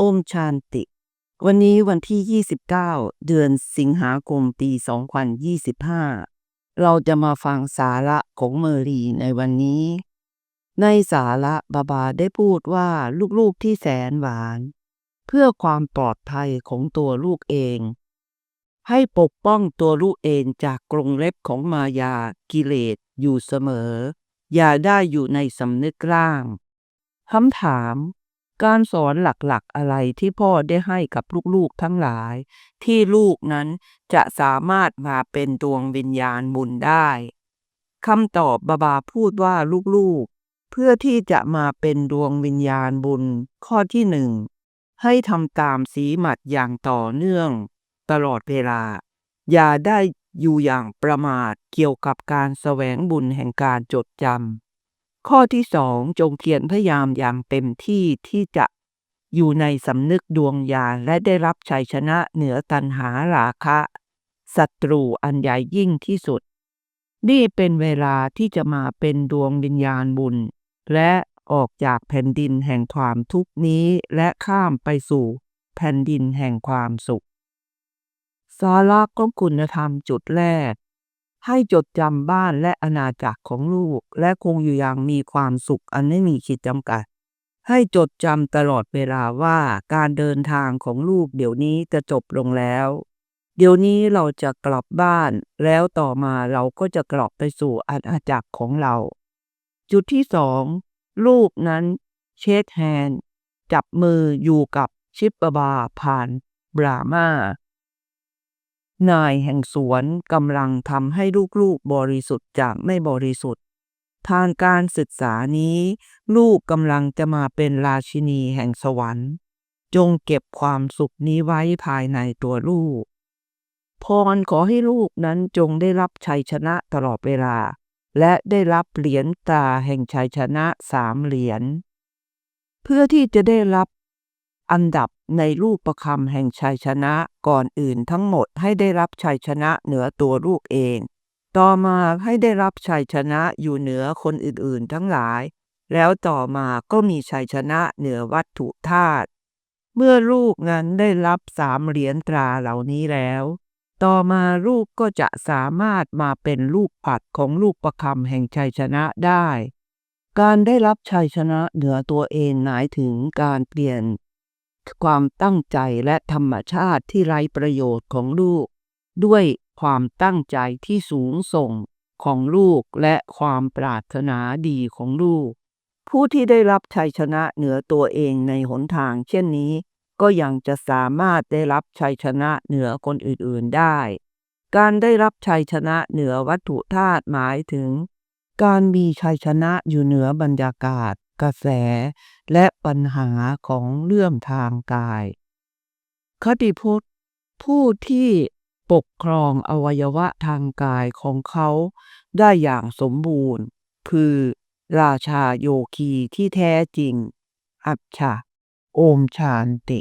โอมชานติ วันนี้วันที่ 29 เดือนสิงหาคมปี 2025 เราจะมาฟังสาระของเมอรีในวันนี้ ในสาระบาบาได้พูดว่าลูกๆที่แสนหวาน เพื่อความปลอดภัยของตัวลูกเอง ให้ปกป้องตัวลูกเองจากกรงเล็บของมายากิเลสอยู่เสมอ อย่าได้อยู่ในสำนึกร่างคำถาม การสอนหลักๆ อะไรที่พ่อได้ให้กับลูกๆทั้งหลาย ที่ลูกนั้นจะสามารถมาเป็นดวงวิญญาณบุญได้คำตอบบาบาพูดว่าลูกๆ เพื่อที่จะมาเป็นดวงวิญญาณบุญ ข้อที่หนึ่งให้ทำตามสีหมัดอย่างต่อเนื่อง ตลอดเวลา อย่าได้อยู่อย่างประมาทเกี่ยวกับการแสวงบุญแห่งการจดจำ ข้อที่สองจงเพียรพยายามอย่างเต็มที่ที่จะอยู่ในสำนึกดวงญาณและได้รับชัยชนะเหนือตันหาราคะศัตรูอันใหญ่ยิ่งที่สุด นี่เป็นเวลาที่จะมาเป็นดวงวิญญาณบุญ และออกจากแผ่นดินแห่งความทุกนี้และข้ามไปสู่แผ่นดินแห่งความสุข สาระของคุณธรรมจุดแรก ให้จดจำบ้านและอาณาจักรของลูก และคงอยู่อย่างมีความสุขอันไม่มีขีดจำกัด ให้จดจำตลอดเวลาว่าการเดินทางของลูกเดี๋ยวนี้จะจบลงแล้ว เดี๋ยวนี้เราจะกลับบ้าน แล้วต่อมาเราก็จะกลับไปสู่อาณาจักรของเรา จุดที่สองลูกนั้นเช็คแฮนจับมืออยู่กับชิปปบาผ่านบรามา นายแห่งสวนกำลังทำให้ลูกๆบริสุทธิ์จากไม่บริสุทธิ์ ทางการศึกษานี้ ลูกกำลังจะมาเป็นราชินีแห่งสวรรค์ จงเก็บความสุขนี้ไว้ภายในตัวลูก พรขอให้ลูกนั้นจงได้รับชัยชนะตลอดเวลา และได้รับเหรียญตาแห่งชัยชนะสามเหรียญเพื่อที่จะได้รับ อันดับในรูปประคำแห่งชัยชนะก่อนอื่นทั้งหมดให้ได้รับชัยชนะเหนือตัวลูกเอง ต่อมาให้ได้รับชัยชนะอยู่เหนือคนอื่นๆทั้งหลาย แล้วต่อมาก็มีชัยชนะเหนือวัตถุธาตุเมื่อลูกนั้นได้รับสามเหรียญตราเหล่านี้แล้ว ต่อมาลูกก็จะสามารถมาเป็นลูกปัดของลูกประคำแห่งชัยชนะได้ การได้รับชัยชนะเหนือตัวเองหมายถึงการเปลี่ยน ความตั้งใจและธรรมชาติที่ไร้ประโยชน์ของลูก ด้วยความตั้งใจที่สูงส่งของลูกและความปรารถนาดีของลูก ผู้ที่ได้รับชัยชนะเหนือตัวเองในหนทางเช่นนี้ ก็ยังจะสามารถได้รับชัยชนะเหนือคนอื่นๆได้ การได้รับชัยชนะเหนือวัตถุธาตุหมายถึง การมีชัยชนะอยู่เหนือบรรยากาศ กระแสและปัญหาของเรื่องทางกาย คติพจน์ผู้ที่ปกครองอวัยวะทางกายของเขาได้อย่างสมบูรณ์ คือราชาโยคีที่แท้จริง อัจฉะโอมชานติ